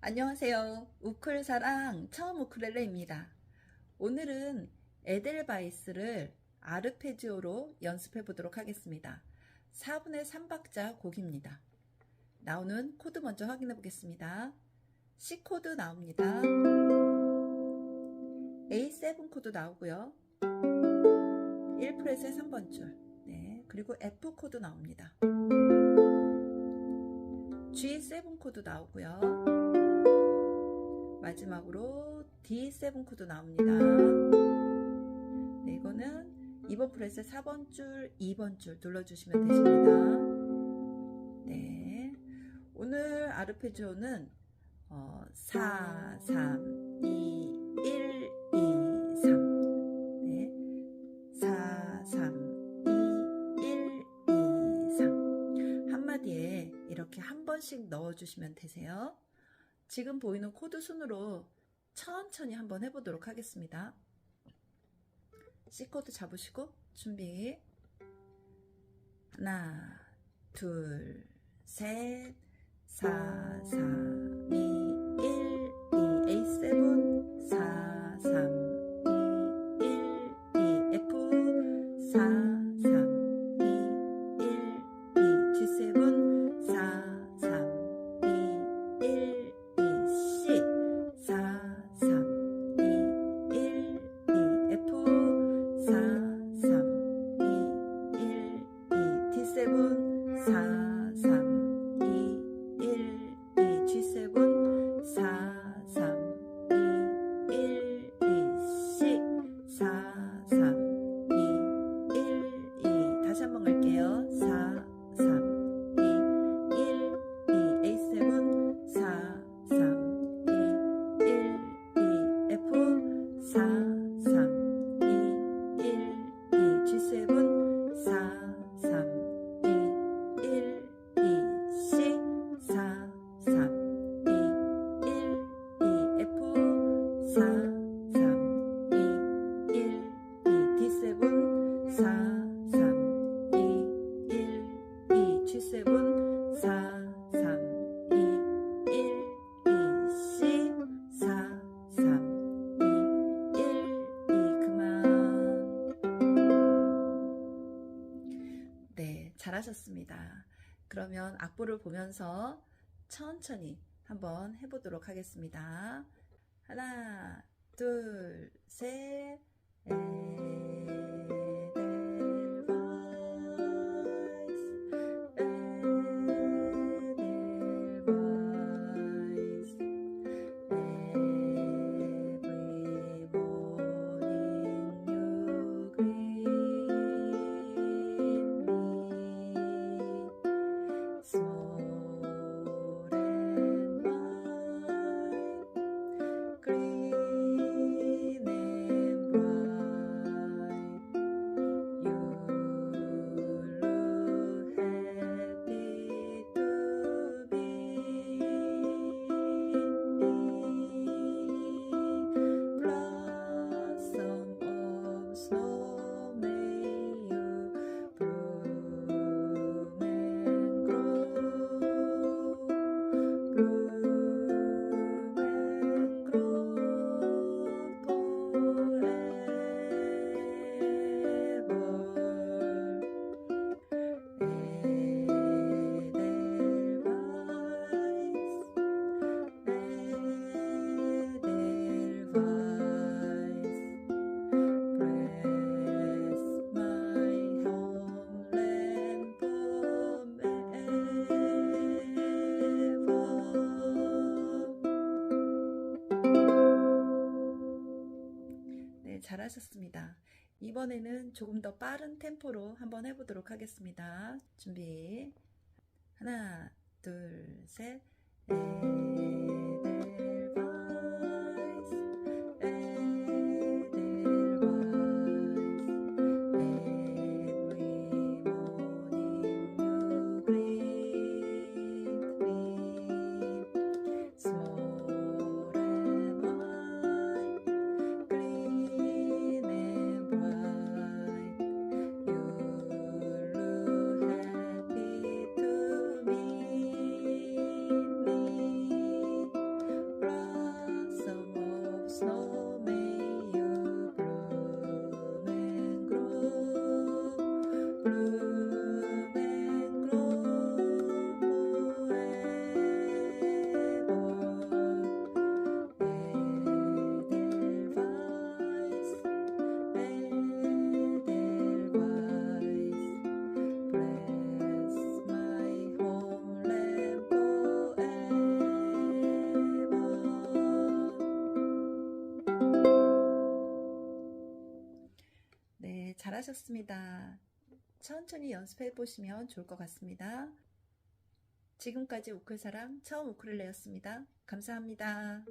안녕하세요. 우클사랑 처음 우쿨렐레입니다. 오늘은 에델바이스를 아르페지오로 연습해 보도록 하겠습니다. 4분의 3박자 곡입니다. 나오는 코드 먼저 확인해 보겠습니다. C 코드 나옵니다. A7 코드 나오고요. 1프렛의 3번 줄. 네. 그리고 F 코드 나옵니다. G7 코드 나오고요. 마지막으로 D7 코드 나옵니다. 네, 이거는 2번 프렛의 4번 줄, 2번 줄 눌러주시면 되십니다. 네. 오늘 아르페지오는 어, 4, 3, 2, 1, 2, 3. 네. 4, 3, 2, 1, 2, 3. 한마디에 이렇게 한 번씩 넣어주시면 되세요. 지금 보이는 코드 순으로 천천히 한번 해보도록 하겠습니다. C 코드 잡으시고 준비. 하나, 둘, 셋, 4, 3, 2, 잘하셨습니다. 그러면 악보를 보면서 천천히 한번 해보도록 하겠습니다. 하나, 둘, 셋. 에 이번에는 조금 더 빠른 템포로 한번 해보도록 하겠습니다. 준비. 하나, 둘, 셋. 에델바이 하셨습니다. 천천히 연습해 보시면 좋을 것 같습니다. 지금까지 우클사랑 처음 우쿨렐레였습니다. 감사합니다.